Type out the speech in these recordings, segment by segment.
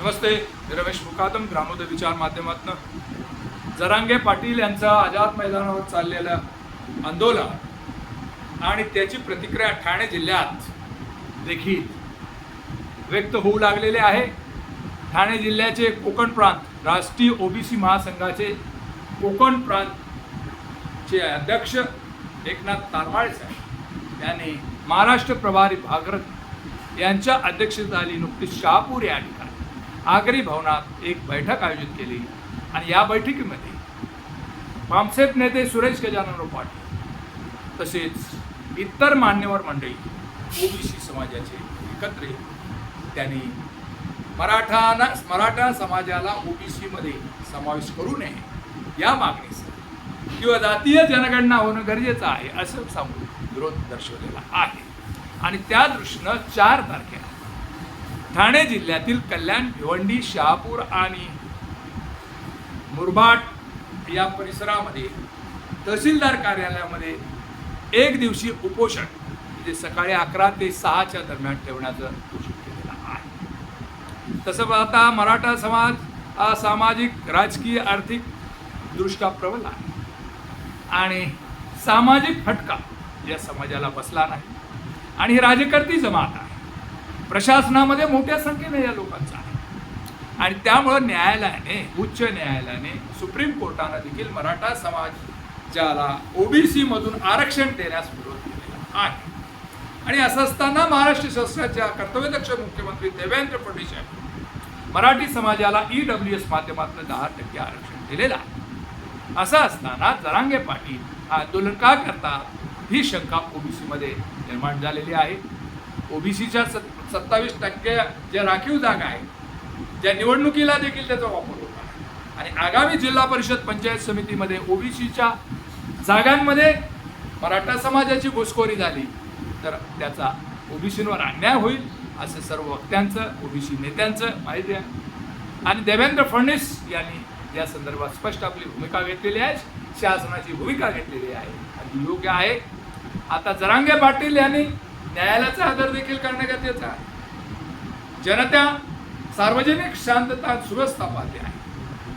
नमस्ते मी रमेश मुकादम ग्रामोदय विचार माध्यमातून. जरांगे पाटील यांचा आझाद मैदानावर चाललेलं आंदोलन आणि त्याची प्रतिक्रिया ठाणे जिल्ह्यात देखील व्यक्त होऊ लागलेले आहे. ठाणे जिल्ह्याचे कोकण प्रांत राष्ट्रीय ओबीसी महासंघाचे कोकण प्रांतचे अध्यक्ष एकनाथ तारवाळे साहेब. यांनी महाराष्ट्र प्रभारी भागरथ यांच्या अध्यक्षतेखाली नुकतीच शहापूर या ठिकाणी आगरी भवनात एक बैठक आयोजित केली आणि या बैठकीमध्ये पामसेप नेते सुरेश गजानन पाटील तसेच इतर मान्यवर मंडळी ओबीसी समाजाचे एकत्र येऊन त्यांनी मराठाना मराठा समाजाला ओबीसीमध्ये समावेश करू नये या मागणीस किंवा जातीय जनगणना होणं गरजेचं आहे असं सांगून विरोध दर्शवलेला आहे. आणि त्या दृष्टीनं चार तारखेला ठाणे जिल्ह्यातील कल्याण भिवंडी शहापूर आणि मुरबाड या परिसरामध्ये तहसीलदार कार्यालयामध्ये एक दिवशी उपोषण म्हणजे सकाळी अकरा ते सहाच्या दरम्यान ठेवण्याचं घोषित केलेलं आहे. तसं पाहता मराठा समाज हा सामाजिक राजकीय आर्थिक दृष्ट्या प्रबल आहे. आणि सामाजिक फटका या समाजाला बसला नाही. आणि ही राजकर्ती जमात आहे. प्रशासनामध्ये मोठ्या संख्येने या लोकांचा आहे. आणि त्यामुळं न्यायालयाने उच्च न्यायालयाने सुप्रीम कोर्टानं देखील मराठा समाजाला ओबीसी मधून आरक्षण देण्यास विरोध केलेला आहे. आणि असं असताना महाराष्ट्र शासनाच्या कर्तव्यदक्ष मुख्यमंत्री देवेंद्र फडणवीस यांनी मराठी समाजाला ई डब्ल्यू एस माध्यमातून दहा टक्के आरक्षण दिलेलं आहे. असं असताना जरांगे पाटील आंदोलन का करतात ही शंका ओबीसीमध्ये निर्माण झालेली आहे. ओबीसीच्या सत् सत्तावीस टक्के ज्या राखीव जागा आहेत ज्या निवडणुकीला देखील त्याचा वापर होता आणि आगामी जिल्हा परिषद पंचायत समितीमध्ये ओबीसीच्या जागांमध्ये मराठा समाजाची घुसखोरी झाली तर त्याचा ओबीसींवर अन्याय होईल असं सर्व वक्त्यांचं ओबीसी नेत्यांचं माहिती आहे. आणि देवेंद्र फडणवीस यांनी या संदर्भात स्पष्ट आपली भूमिका घेतलेली आहे. शासनाची भूमिका घेतलेली आहे. आणि योग्य आहे. आता जरांगे पाटील यांनी न्यायालयाचा आदर देखील करणं गरजेचं आहे. जनता सार्वजनिक शांतता सुव्यवस्था पाहते आहे.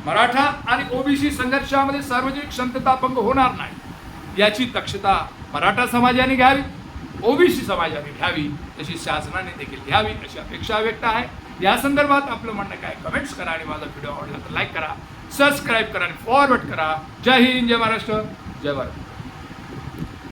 मराठा आणि ओबीसी संघर्षामध्ये सार्वजनिक शांतता भंग होणार नाही. याची दक्षता मराठा समाजाने घ्यावी ओबीसी समाजाने घ्यावी तशी शासनाने देखील घ्यावी अशी अपेक्षा व्यक्त आहे. या संदर्भात आपलं म्हणणं काय? कमेंट्स करा आणि माझा व्हिडिओ आवडला तर लाईक करा सबस्क्राईब करा आणि फॉरवर्ड करा. जय हिंद जय महाराष्ट्र जय भारत.